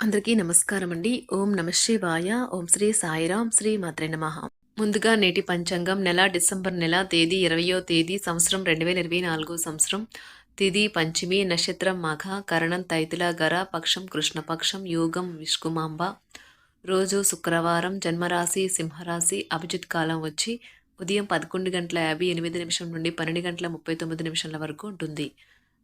అందరికీ నమస్కారం అండి ఓం నమ శివాయ. ఓం శ్రీ సాయిరాం. శ్రీ మాత్రే నమ. ముందుగా నేటి పంచాంగం నెల డిసెంబర్ నెల తేదీ ఇరవయో తేదీ సంవత్సరం రెండు వేల ఇరవై నాలుగు సంవత్సరం. తిది పంచమి నక్షత్రం మఘ కరణం తైతుల గర పక్షం కృష్ణపక్షం యోగం విష్కుమాంబ రోజు శుక్రవారం జన్మరాశి సింహరాశి అభిజిత్ కాలం వచ్చి ఉదయం పదకొండు గంటల యాభై ఎనిమిది నిమిషం నుండి పన్నెండు గంటల ముప్పై తొమ్మిది నిమిషాల వరకు ఉంటుంది.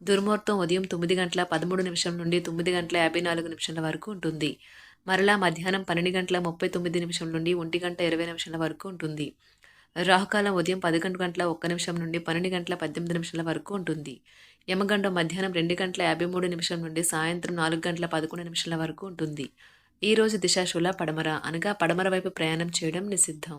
దుర్ముహూర్తం ఉదయం తొమ్మిది గంటల పదమూడు నిమిషం నుండి తొమ్మిది గంటల యాభై నాలుగు నిమిషాల వరకు ఉంటుంది. మరలా మధ్యాహ్నం పన్నెండు గంటల ముప్పై తొమ్మిది నిమిషం నుండి ఒంటి గంట ఇరవై నిమిషాల వరకు ఉంటుంది. రాహుకాలం ఉదయం పదకొండు గంటల ఒక్క నిమిషం నుండి పన్నెండు గంటల పద్దెనిమిది నిమిషాల వరకు ఉంటుంది. యమగండం మధ్యాహ్నం రెండు గంటల యాభై మూడు నిమిషం నుండి సాయంత్రం నాలుగు గంటల పదకొండు నిమిషాల వరకు ఉంటుంది. ఈ రోజు దిశాశూల పడమర అనగా పడమర వైపు ప్రయాణం చేయడం నిషిద్ధం.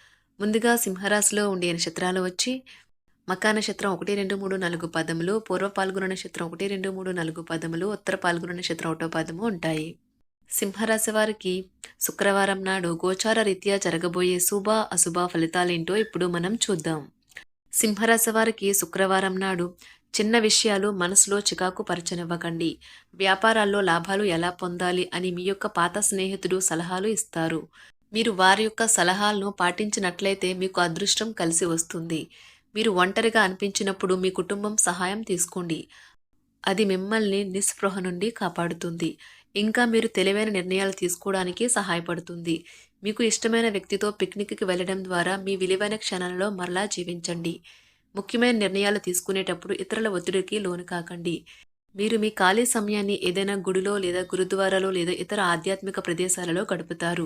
ముందుగా సింహరాశిలో ఉండే నక్షత్రాలు వచ్చి మకా నక్షత్రం ఒకటి రెండు మూడు నాలుగు పదములు పూర్వ పాల్గొన నక్షత్రం ఒకటి రెండు మూడు నాలుగు పదములు ఉత్తర పాల్గొన నక్షత్రం ఒకటో పదము ఉంటాయి. సింహరాశి వారికి శుక్రవారం నాడు గోచార రీత్యా జరగబోయే శుభ అశుభ ఫలితాలేంటో ఇప్పుడు మనం చూద్దాం. సింహరాశి వారికి శుక్రవారం నాడు చిన్న విషయాలు మనసులో చికాకు పరచనివ్వకండి. వ్యాపారాల్లో లాభాలు ఎలా పొందాలి అని మీ యొక్క పాత స్నేహితుడు సలహాలు ఇస్తారు. మీరు వారి యొక్క సలహాలను పాటించినట్లయితే మీకు అదృష్టం కలిసి వస్తుంది. మీరు ఒంటరిగా అనిపించినప్పుడు మీ కుటుంబం సహాయం తీసుకోండి. అది మిమ్మల్ని నిస్పృహ నుండి కాపాడుతుంది. ఇంకా మీరు తెలివైన నిర్ణయాలు తీసుకోవడానికి సహాయపడుతుంది. మీకు ఇష్టమైన వ్యక్తితో పిక్నిక్కి వెళ్ళడం ద్వారా మీ విలువైన క్షణాలలో మరలా జీవించండి. ముఖ్యమైన నిర్ణయాలు తీసుకునేటప్పుడు ఇతరుల ఒత్తిడికి లోను కాకండి. మీరు మీ ఖాళీ సమయాన్ని ఏదైనా గుడిలో లేదా గురుద్వారాలో లేదా ఇతర ఆధ్యాత్మిక ప్రదేశాలలో గడుపుతారు.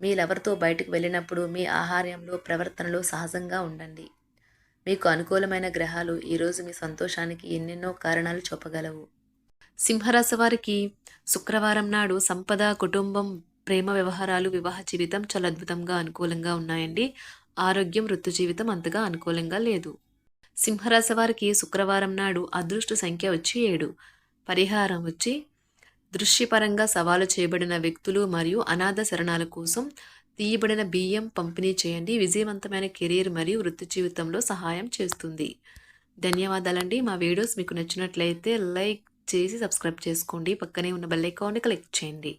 మీ లవర్తో బయటకు వెళ్ళినప్పుడు మీ ఆహార్యంలో ప్రవర్తనలో సహజంగా ఉండండి. మీకు అనుకూలమైన గ్రహాలు ఈరోజు మీ సంతోషానికి ఎన్నెన్నో కారణాలు చూపగలవు. సింహరాశి వారికి శుక్రవారం నాడు సంపద కుటుంబం ప్రేమ వ్యవహారాలు వివాహ జీవితం చాలా అద్భుతంగా అనుకూలంగా ఉన్నాయండి. ఆరోగ్యం వృత్తి జీవితం అంతగా అనుకూలంగా లేదు. సింహరాశి వారికి శుక్రవారం నాడు అదృష్ట సంఖ్య వచ్చి ఏడు. పరిహారం వచ్చి దృశ్యపరంగా సవాలు చేయబడిన వ్యక్తులు మరియు అనాథ శరణాల కోసం తీయబడిన బియ్యం పంపిణీ చేయండి. విజయవంతమైన కెరీర్ మరియు వృత్తి జీవితంలో సహాయం చేస్తుంది. ధన్యవాదాలండి. మా వీడియోస్ మీకు నచ్చినట్లయితే లైక్ చేసి సబ్స్క్రైబ్ చేసుకోండి. పక్కనే ఉన్న బెల్ ఐకాన్ని క్లిక్ చేయండి.